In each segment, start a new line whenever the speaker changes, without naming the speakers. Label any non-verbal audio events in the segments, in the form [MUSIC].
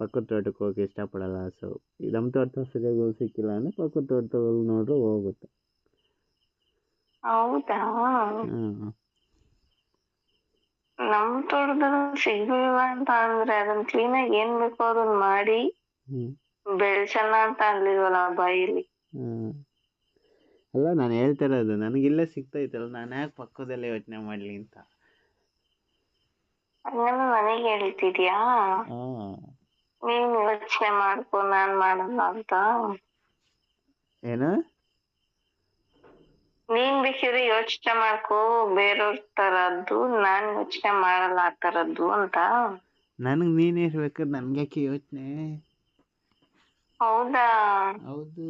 ಪಕ್ಕದ ತೋಟಕ್ಕೆ ಹೋಗಿ ಇಷ್ಟಪಡಲ್ಲ ಹಸು ಸೊ ನಮ್ಮ ತೋಟದಲ್ಲಿ ಸರಿಯಾಗಿ ಹುಲ್ಲು ಸಿಕ್ಕಿಲ್ಲ ಅಂದರೆ ಪಕ್ಕದ ತೋಟದಲ್ಲಿ ನೋಡ್ರೆ ಹೋಗುತ್ತೆ.
ಹೌದಾ?
ಹ್ಞೂ
ನಮ್ ತೋಟದಲ್ಲಿ ಸಿಗ್ಲಿಲ್ಲ ಅಂತ ಅಂದ್ರೆ ಅದನ್ನ ಕ್ಲೀನ್ ಆಗಿ ಏನ್ ಬೇಕೋ ಅದನ್ನ ಮಾಡಿ
ಹ್ಞೂ
ಬೆಳ್ಸಣ ಅಂತ ಅನ್ಲಿಲ್ವಲ್ಲ ಬಾಯಿಲಿ.
ಹ್ಞೂ ಅಲ್ಲ ನಾನು ಹೇಳ್ತಾ ಇರೋದು ನನಗಿಲ್ಲೇ ಸಿಗ್ತೈತಲ್ಲ ನಾನು ಯಾಕೆ ಪಕ್ಕದಲ್ಲೇ ಯೋಚನೆ ಮಾಡಲಿ ಅಂತ?
ಹಂಗಂದ್ರೆ ನನಗೆ ಹೇಳ್ತಿದ್ಯಾ? ನೀನ್ ಯೋಚನೆ ಮಾಡ್ಕೊ ನಾನ್ ಮಾಡಲ್ಲ ಅಂತ.
ಏನು?
ನೀನ್ ಬೇಕಿದ್ರೆ ಯೋಚನೆ ಮಾಡ್ಕೋ ಬೇರೆಯವ್ರ ತರದ್ದು ನಾನ್ ಯೋಚನೆ ಮಾಡಲ್ಲ ಆ ತರದ್ದು ಅಂತ.
ನನಗೆ ನೀನೇ ಇರ್ಬೇಕಾದ್ರೆ ನನಗೆ ಯಾಕೆ ಯೋಚನೆ?
ಹೌದಾ?
ಹೌದು.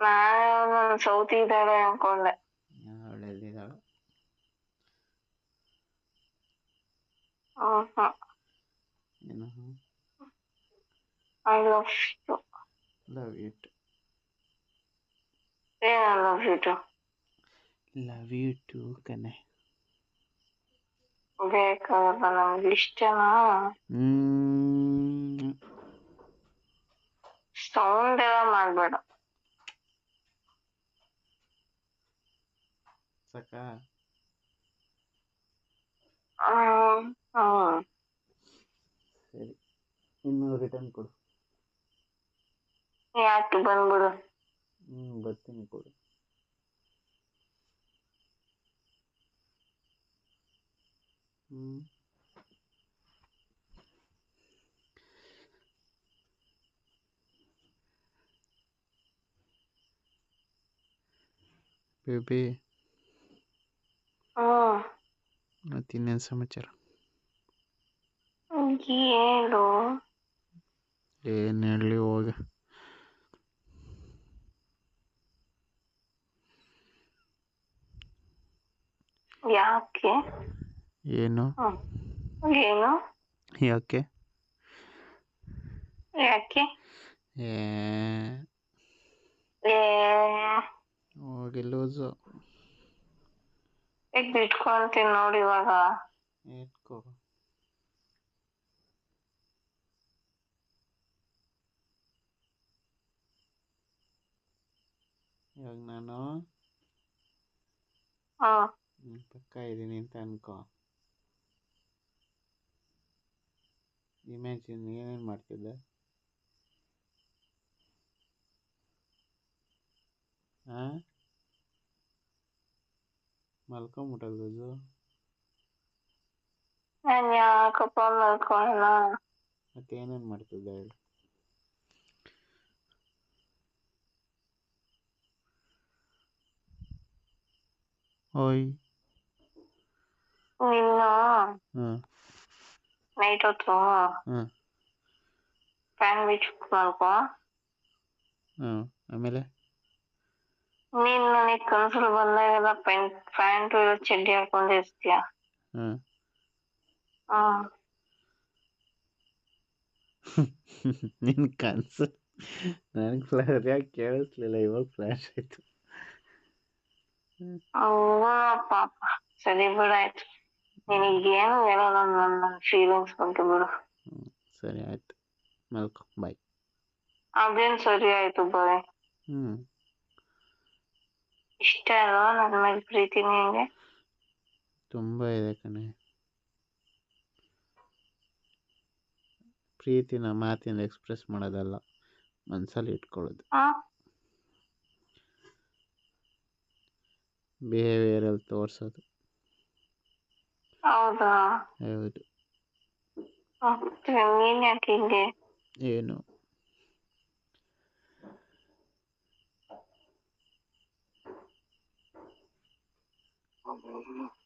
ನಾನು ಸೌತಿ ಇದ್ದಾಳೆ ಅನ್ಕೊಂಡೆ.
ಏನು.
I love you
love you
too ಏ I love you too
love you too ಕನೆ
ಬೇಕಾಗಲ್ಲ ನಮ್ಗೆ ಇಷ್ಟನಾ? ಸೌಂಡ್ ಎಲ್ಲ ಮಾಡ್ಬೇಡ.
ಸಾಕಾ? ಸರಿ ಇನ್ನು ರಿಟರ್ನ್ ಕೊಡು
ಯಾಕೆ ಬಂದ್ಬಿಡು
ಹ್ಞೂ ಬರ್ತೀನಿ ಕೊಡು ಹ್ಞೂ ಬೇಬಿ
ಹ್ಮ್
ಮತ್ತು ಇನ್ನೇನು ಸಮಾಚಾರ
ಹೇಳು
ಏನು ಹೇಳಲಿ ಹೋಗ
ಯಾಕೆ
ಏನು
ಹ್ಮ್ ಏನು
ಯಾಕೆ
ಯಾಕೆ
ಏ
ಏ
ಹೋಗಿ ಲೂಸು
ಈಗ ಬಿಟ್ಕೊಂತೀನಿ ನೋಡಿ ಇವಾಗ
ಇಟ್ಕೋ ಇವಾಗ ನಾನು ಪಕ್ಕ ಇದ್ದೀನಿ ಅಂತ ಅನ್ಕೋ ಇಮ್ಯಾಜಿನ್ ಏನೇನು ಮಾಡ್ತಿದ್ದೆ ಹಾಂ ಮಲ್ಕೊಂಬಿಟ್ಟಲ್ಲದು
ನಾನ್ ಯಾಕಪ್ಪ ಮಲ್ಕೊಳ್ಳೋಣ
ಮತ್ತೆ ಏನೇನು ಮಾಡ್ತಿದ್ದೆ ಹೇಳಿ. ಓಯ್.
ನಿನ್ನ?
ಹಾಂ
ನೈಟ್ ಹೊತ್ತು?
ಹ್ಮ್.
ಫ್ಯಾನ್ ಬಿಚ್ಬಿಟ್ಟು ಮಲ್ಕೋ
ಹಾಂ ಆಮೇಲೆ?
ನೀನ್ ನನಗ್ ಕನ್ಸಲ್ ಬಂದಾಗೆಲ್ಲ ಪ್ಯಾಂಟ್ ಪ್ಯಾಂಟ್ ಚಡ್ಡಿ ಹಾಕೊಂಡಿರ್ತೀಯ
ಹ್ಮ್.
ಹ್ಮ್ [LAUGHS]
ನಿನ್ ಕನಸು. ನನಗೆ ಸರಿಯಾಗಿ ಕೇಳಿಸ್ಲಿಲ್ಲ ಇವಾಗ ಫ್ಲ್ಯಾಶ್ ಆಯ್ತು.
ಅವ್ವ ಪಾಪ. ಸರಿ ಬಿಡಾಯ್ತು ಏನು ಹೇಳಲ್ಲ ನನ್ನ ಫೀಲಿಂಗ್ಸ್ ಬಗ್ಗೆ ಬಿಡು.
ಸರಿ ಆಯ್ತು. ಮಲ್ಕೊ ಬಾಯ್
ಅದೇನು ಸರಿ ಆಯ್ತು ಬಾಯ್
ಹ್ಞೂ
ಇಷ್ಟ ಅಲ್ವಾ ನನ್ನ ಮೇಲೆ ಪ್ರೀತಿ ನಿಂಗೆ?
ತುಂಬಾ ಇದೆ ಕಣೆ. ಪ್ರೀತಿನ ಮಾತಿನ ಎಕ್ಸ್ಪ್ರೆಸ್ ಮಾಡೋದಲ್ಲ ಮನಸ್ಸಲ್ಲಿ ಇಟ್ಕೊಳ್ಳೋದು.
ಬಿಹೇವಿಯರ್
ಅಲ್ಲಿ ತೋರಿಸೋದು.
ಹೌದಾ?
ಹೌದು.
ಮತ್ತೆ ನೀನ್ ಯಾಕೆ ಹಿಂಗೆ?
ಏನು? Thank.